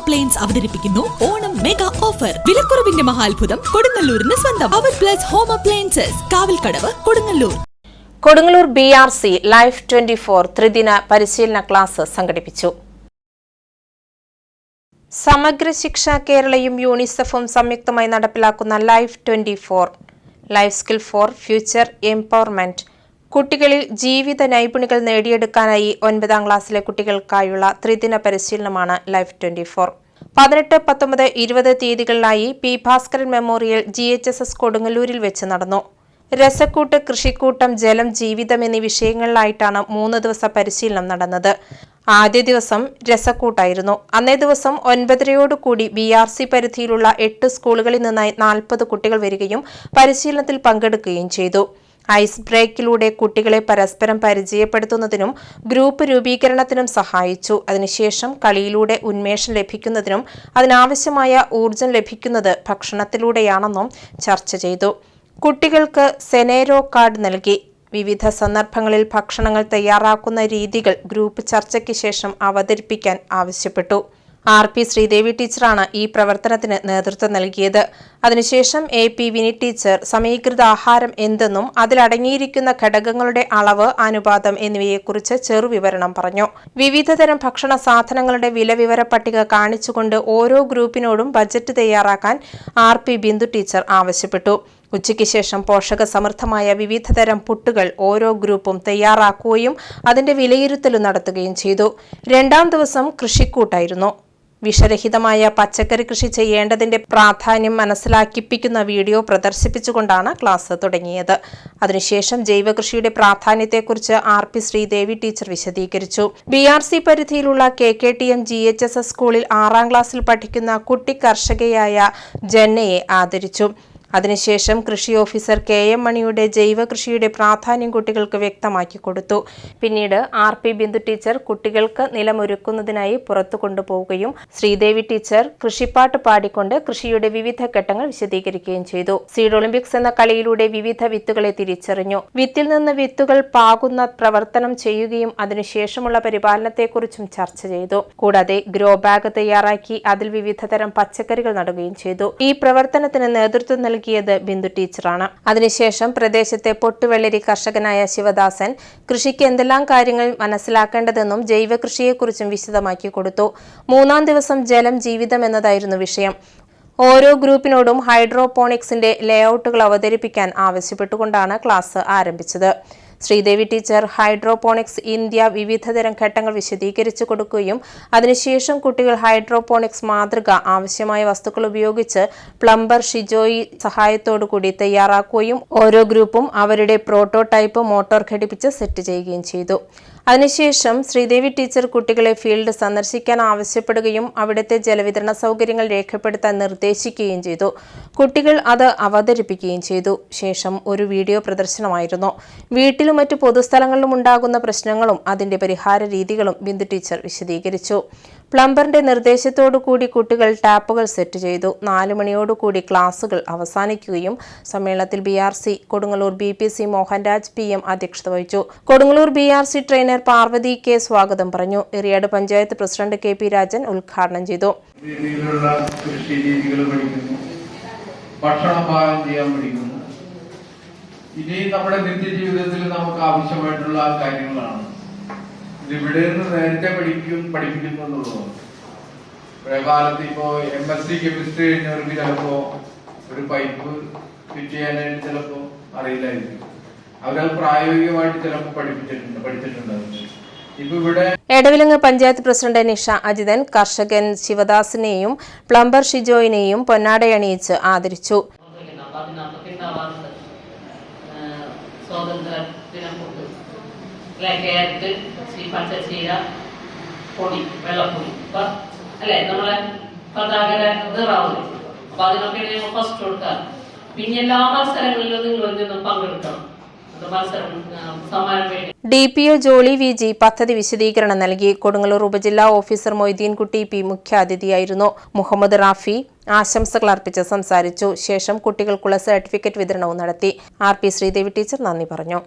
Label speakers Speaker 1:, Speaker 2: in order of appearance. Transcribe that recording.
Speaker 1: Appliance അവതരിപ്പിക്കുന്നു. Onam mega offer വിലക്കുറവിന്റെ മഹാത്ഭുതം കൊടുങ്ങല്ലൂരിന് സ്വന്തം. Our plus home appliances Kavalkadavu Kodungallur.
Speaker 2: Kodungallur B R C life twenty four ത്രിദിന പരിശീലന ക്ലാസ് സംഘടിപ്പിച്ചു. സമഗ്ര ശിക്ഷ കേരളയും യൂണിസെഫും സംയുക്തമായി നടപ്പിലാക്കുന്ന life twenty four life skill for future empowerment കുട്ടികളിൽ ജീവിത നൈപുണികൾ നേടിയെടുക്കാനായി ഒൻപതാം ക്ലാസ്സിലെ കുട്ടികൾക്കായുള്ള ത്രിദിന പരിശീലനമാണ് ലൈഫ് ട്വന്റി ഫോർ പതിനെട്ട് പത്തൊമ്പത് ഇരുപത് തീയതികളിലായി P Bhaskaran memorial G H S S കൊടുങ്ങല്ലൂരിൽ വെച്ച് നടന്നു. രസക്കൂട്ട് കൃഷിക്കൂട്ടം ജലം ജീവിതം എന്നീ വിഷയങ്ങളിലായിട്ടാണ് മൂന്ന് ദിവസ പരിശീലനം നടന്നത്. ആദ്യ ദിവസം രസക്കൂട്ടായിരുന്നു. അന്നേ ദിവസം ഒൻപതരയോടുകൂടി ബി ആർ സി പരിധിയിലുള്ള എട്ട് സ്കൂളുകളിൽ നിന്നായി നാൽപ്പത് കുട്ടികൾ വരികയും പരിശീലനത്തിൽ പങ്കെടുക്കുകയും ചെയ്തു. ഐസ് ബ്രേക്കിലൂടെ കുട്ടികളെ പരസ്പരം പരിചയപ്പെടുത്തുന്നതിനും ഗ്രൂപ്പ് രൂപീകരണത്തിനും സഹായിച്ചു. അതിനുശേഷം കളിയിലൂടെ ഉന്മേഷം ലഭിക്കുന്നതിനും അതിനാവശ്യമായ ഊർജം ലഭിക്കുന്നത് ഭക്ഷണത്തിലൂടെയാണെന്നും ചർച്ച ചെയ്തു. കുട്ടികൾക്ക് സെനേരോ കാർഡ് നൽകി. വിവിധ സന്ദർഭങ്ങളിൽ ഭക്ഷണങ്ങൾ തയ്യാറാക്കുന്ന രീതികൾ ഗ്രൂപ്പ് ചർച്ചയ്ക്ക് ശേഷം അവതരിപ്പിക്കാൻ ആവശ്യപ്പെട്ടു. ആർ പി ശ്രീദേവി ടീച്ചറാണ് ഈ പ്രവർത്തനത്തിന് നേതൃത്വം നൽകിയത്. അതിനുശേഷം എ പി വിനി ടീച്ചർ സമീകൃത ആഹാരം എന്തെന്നും അതിലടങ്ങിയിരിക്കുന്ന ഘടകങ്ങളുടെ അളവ് അനുപാതം എന്നിവയെക്കുറിച്ച് ചെറുവിവരണം പറഞ്ഞു. വിവിധതരം ഭക്ഷണ സാധനങ്ങളുടെ വില വിവര പട്ടിക കാണിച്ചുകൊണ്ട് ഓരോ ഗ്രൂപ്പിനോടും ബജറ്റ് തയ്യാറാക്കാൻ ആർ പി ബിന്ദു ടീച്ചർ ആവശ്യപ്പെട്ടു. ഉച്ചയ്ക്ക് ശേഷം പോഷക സമൃദ്ധമായ വിവിധതരം പുട്ടുകൾ ഓരോ ഗ്രൂപ്പും തയ്യാറാക്കുകയും അതിന്റെ വിലയിരുത്തലും നടത്തുകയും ചെയ്തു. രണ്ടാം ദിവസം കൃഷിക്കൂട്ടായിരുന്നു. വിഷരഹിതമായ പച്ചക്കറി കൃഷി ചെയ്യേണ്ടതിന്റെ പ്രാധാന്യം മനസ്സിലാക്കിപ്പിക്കുന്ന വീഡിയോ പ്രദർശിപ്പിച്ചുകൊണ്ടാണ് ക്ലാസ് തുടങ്ങിയത്. അതിനുശേഷം ജൈവകൃഷിയുടെ പ്രാധാന്യത്തെക്കുറിച്ച് ആർ പി ശ്രീദേവി ടീച്ചർ വിശദീകരിച്ചു. ബി ആർ സി പരിധിയിലുള്ള K K T M G H S S സ്കൂളിൽ ആറാം ക്ലാസ്സിൽ പഠിക്കുന്ന കുട്ടി കർഷകയായ ജന്നയെ ആദരിച്ചു. അതിനുശേഷം കൃഷി ഓഫീസർ കെ എം മണിയുടെ ജൈവ കൃഷിയുടെ പ്രാധാന്യം കുട്ടികൾക്ക് വ്യക്തമാക്കി കൊടുത്തു. പിന്നീട് ആർ പി ബിന്ദു ടീച്ചർ കുട്ടികൾക്ക് നിലമൊരുക്കുന്നതിനായി പുറത്തു കൊണ്ടുപോവുകയും ശ്രീദേവി ടീച്ചർ കൃഷിപ്പാട്ട് പാടിക്കൊണ്ട് കൃഷിയുടെ വിവിധ ഘട്ടങ്ങൾ വിശദീകരിക്കുകയും ചെയ്തു. സീഡ് ഒളിമ്പിക്സ് എന്ന കളിയിലൂടെ വിവിധ വിത്തുകളെ തിരിച്ചറിഞ്ഞു. വിത്തിൽ നിന്ന് വിത്തുകൾ പാകുന്ന പ്രവർത്തനം ചെയ്യുകയും അതിനുശേഷമുള്ള പരിപാലനത്തെക്കുറിച്ചും ചർച്ച ചെയ്തു. കൂടാതെ ഗ്രോ ബാഗ് തയ്യാറാക്കി അതിൽ വിവിധതരം പച്ചക്കറികൾ നടുകയും ചെയ്തു. ഈ പ്രവർത്തനത്തിന് നേതൃത്വം നൽകി നൽകിയത് ബിന്ദു ടീച്ചറാണ്. അതിനുശേഷം പ്രദേശത്തെ പൊട്ടുവെള്ളരി കർഷകനായ ശിവദാസൻ കൃഷിക്ക് എന്തെല്ലാം കാര്യങ്ങൾ മനസ്സിലാക്കേണ്ടതെന്നും ജൈവ കൃഷിയെക്കുറിച്ചും വിശദമാക്കി കൊടുത്തു. മൂന്നാം ദിവസം ജലം ജീവിതം എന്നതായിരുന്നു വിഷയം. ഓരോ ഗ്രൂപ്പിനോടും ഹൈഡ്രോപോണിക്സിന്റെ ലേഔട്ടുകൾ അവതരിപ്പിക്കാൻ ആവശ്യപ്പെട്ടുകൊണ്ടാണ് ക്ലാസ് ആരംഭിച്ചത്. ശ്രീദേവി ടീച്ചർ ഹൈഡ്രോപോണിക്സ് ഇന്ത്യ വിവിധതരം ഘട്ടങ്ങൾ വിശദീകരിച്ചു കൊടുക്കുകയും അതിനുശേഷം കുട്ടികൾ ഹൈഡ്രോപോണിക്സ് മാതൃക ആവശ്യമായ വസ്തുക്കൾ ഉപയോഗിച്ച് പ്ലംബർ ഷിജോയി സഹായത്തോടുകൂടി തയ്യാറാക്കുകയും ഓരോ ഗ്രൂപ്പും അവരുടെ പ്രോട്ടോടൈപ്പ് മോട്ടോർ ഘടിപ്പിച്ച് സെറ്റ് ചെയ്യുകയും ചെയ്തു. അതിനുശേഷം ശ്രീദേവി ടീച്ചർ കുട്ടികളെ ഫീൽഡ് സന്ദർശിക്കാൻ ആവശ്യപ്പെടുകയും അവിടുത്തെ ജലവിതരണ സൗകര്യങ്ങൾ രേഖപ്പെടുത്താൻ നിർദ്ദേശിക്കുകയും ചെയ്തു. കുട്ടികൾ അത് അവതരിപ്പിക്കുകയും ചെയ്തു. ശേഷം ഒരു വീഡിയോ പ്രദർശനമായിരുന്നു. വീട്ടിലും മറ്റു പൊതുസ്ഥലങ്ങളിലും ഉണ്ടാകുന്ന പ്രശ്നങ്ങളും അതിന്റെ പരിഹാര രീതികളും ബിന്ദു ടീച്ചർ വിശദീകരിച്ചു. പ്ലംബറിന്റെ നിർദ്ദേശത്തോടു കൂടി കുട്ടികൾ ടാപ്പുകൾ സെറ്റ് ചെയ്തു. നാലു മണിയോടുകൂടി ക്ലാസുകൾ അവസാനിക്കുകയും സമ്മേളനത്തിൽ B R C Kodungallur B P C Mohanraj P M അധ്യക്ഷത വഹിച്ചു. Kodungallur B R C trainer Parvathy K സ്വാഗതം പറഞ്ഞു. Eriyad panchayat president K P Rajan ഉദ്ഘാടനം ചെയ്തു.
Speaker 3: ഭക്ഷണം പാകം ചെയ്യാൻ പഠിക്കുന്നു. ഇനി നമ്മുടെ നിത്യജീവിതത്തിൽ നമുക്ക് ആവശ്യമായിട്ടുള്ള കാര്യങ്ങളാണ്. ഇവിടെ നിന്ന് നേരത്തെ പഠിക്കും പഠിപ്പിക്കുന്നു എന്നുള്ളതാണ്. പഴയ കാലത്ത് ഇപ്പോ എം എസ് സി കെമിസ്ട്രി കഴിഞ്ഞവർക്ക് ചിലപ്പോ ഒരു പൈപ്പ് ഫിറ്റ് ചെയ്യാനായിട്ട് ചിലപ്പോ അറിയില്ലായിരിക്കും. അവരത് പ്രായോഗികമായിട്ട് ചിലപ്പോൾ പഠിപ്പിച്ചിട്ടുണ്ട് ഇവിടെ
Speaker 2: എടവിലങ്ങ് പഞ്ചായത്ത് പ്രസിഡന്റ് നിഷ അജിതൻ കർഷകൻ ശിവദാസിനെയും പ്ലംബർ ഷിജോയിനെയും പൊന്നാടയണിയിച്ച് ആദരിച്ചു.
Speaker 4: പിന്നെ എല്ലാ മത്സരങ്ങളിലും നിങ്ങൾ പങ്കെടുക്കണം.
Speaker 2: D P O Jolly V G പദ്ധതി വിശദീകരണം നൽകി. കൊടുങ്ങല്ലൂർ ഉപജില്ലാ ഓഫീസർ മൊയ്തീൻകുട്ടി പി മുഖ്യാതിഥിയായിരുന്നു. മുഹമ്മദ് റാഫി ആശംസകൾ അർപ്പിച്ച് സംസാരിച്ചു. ശേഷം കുട്ടികൾക്കുള്ള സർട്ടിഫിക്കറ്റ് വിതരണവും നടത്തി. ആർ പി ശ്രീദേവി ടീച്ചർ നന്ദി പറഞ്ഞു.